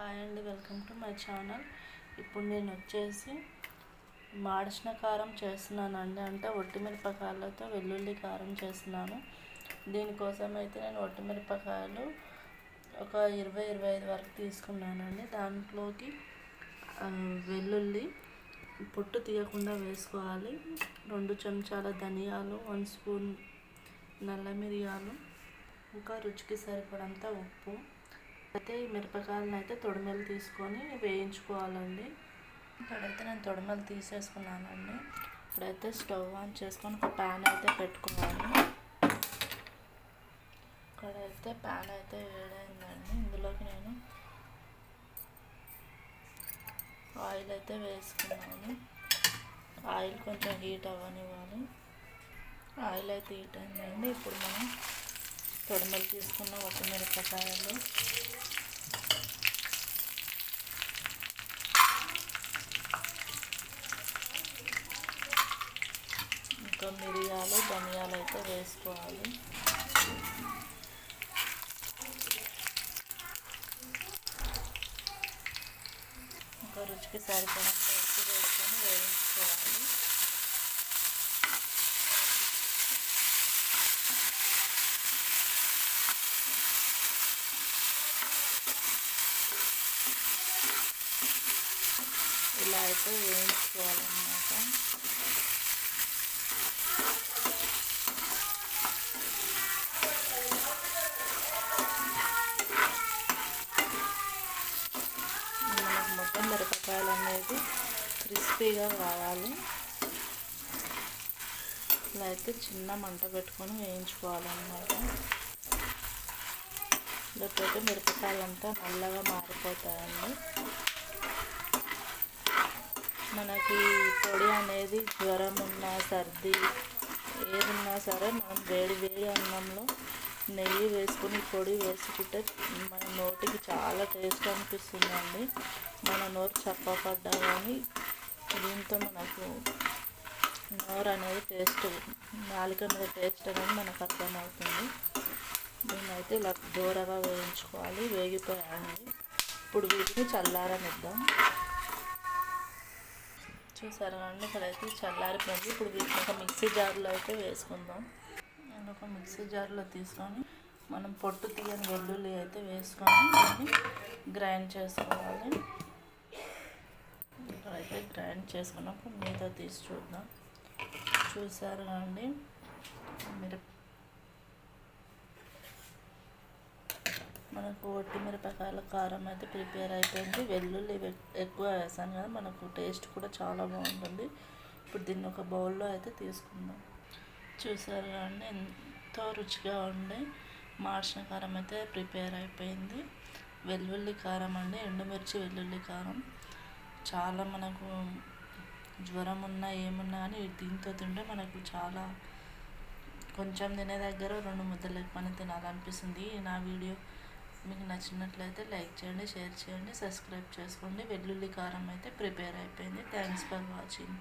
Hi అండి welcome to my channel. ఇప్పుడు నేను వచ్చేసి మాడిచిన కారం చేస్తున్నానండి. అంటే ఒట్టిమిరపకాయలతో వెల్లుల్లి కారం చేస్తున్నాను. దీనికోసం అయితే నేను ఒట్టిమిరపకాయలు ఒక ఇరవై ఇరవై ఐదు వరకు తీసుకున్నానండి. దాంట్లోకి వెల్లుల్లి పొట్టు తీయకుండా వేసుకోవాలి. రెండు చెంచాల ధనియాలు వన్ స్పూన్ నల్ల మిరియాలు ఇంకా రుచికి సరిపడంత ఉప్పు. అయితే ఈ మిరపకాయలను అయితే తొడిమెలు తీసుకొని వేయించుకోవాలండి. ఇక్కడైతే నేను తొడిమెలు తీసేసుకున్నానండి. ఇప్పుడైతే స్టవ్ ఆన్ చేసుకొని ఒక ప్యాన్ అయితే పెట్టుకున్నాను. ఇక్కడైతే ప్యాన్ అయితే వేడైందండి. ఇందులోకి నేను ఆయిల్ అయితే వేసుకున్నాను. ఆయిల్ కొంచెం హీట్ అవ్వనివ్వాలి. ఆయిల్ అయితే హీట్ అయిందండి. ఇప్పుడు మనం తొడమలు తీసుకున్న ఒక మిరపకాయలు మొత్తం మిరియాలు ధనియాలు అయితే వేసుకోవాలి. ఇంకా రుచికి సరిపడంత ఉప్పు వేసుకొని వేయించుకోవాలి. ఇలా అయితే వేయించుకోవాలండి మనకు మొత్తం మిరపకాయలు అనేది క్రిస్పీగా కావాలి ఇలా అయితే చిన్న మంట పెట్టుకొని వేయించుకోవాలన్నమాట. లేకపోతే మిరపకాయలంతా నల్లగా మారిపోతాయండి. మనకి పొడి అనేది జ్వరం ఉన్నా సర్ది ఏదున్నా సరే మనం వేడి వేడి అన్నంలో నెయ్యి వేసుకుని పొడి వేసుకుంటే మన నోటికి చాలా టేస్ట్ అనిపిస్తుందండి. మన నోరు చప్పపడ్డా కానీ దీంతో మనకు నోరు అనేది టేస్ట్ నాలుక మీద టేస్ట్ అనేది మనకు అర్థమవుతుంది. దీన్నైతే ఇలా దూరగా వేయించుకోవాలి వేగిపోయాయండి ఇప్పుడు వీటిని చల్లారనిద్దాం. చూసారు అండి? ఇక్కడైతే చల్లారిపోయింది. ఇప్పుడు వీటిని ఒక మిక్సీ జార్లో అయితే వేసుకుందాం. నేను ఒక మిక్సీ జార్లో తీసుకొని మనం పొట్టు తీయని వెల్లుల్లి అయితే వేసుకొని గ్రైండ్ చేసుకోవాలి. ఇక్కడైతే గ్రైండ్ చేసుకున్నప్పుడు మీతో తీసి చూద్దాం. చూసారు అండి మీరు మనకు ఒట్టి మిరపకాయల కారం అయితే ప్రిపేర్ అయిపోయింది. వెల్లుల్లి ఎక్కువ వేసాను కదా మనకు టేస్ట్ కూడా చాలా బాగుంటుంది. ఇప్పుడు దీన్ని ఒక బౌల్లో అయితే తీసుకుందాం. చూసారు అండి ఎంతో రుచిగా ఉండే మార్చిన కారం అయితే ప్రిపేర్ అయిపోయింది. వెల్లుల్లి కారం అండి ఎండుమిర్చి వెల్లుల్లి కారం. చాలా మనకు జ్వరం ఉన్నా ఏమున్నా కానీ దీంతో తింటే మనకు చాలా కొంచెం తినే దగ్గర రెండు ముద్దలు మనం తినాలనిపిస్తుంది. నా వీడియో మీకు నచ్చినట్లయితే లైక్ చేయండి షేర్ చేయండి సబ్స్క్రైబ్ చేసుకోండి. వెల్లుల్లి కారం అయితే ప్రిపేర్ అయిపోయింది. Thanks for watching.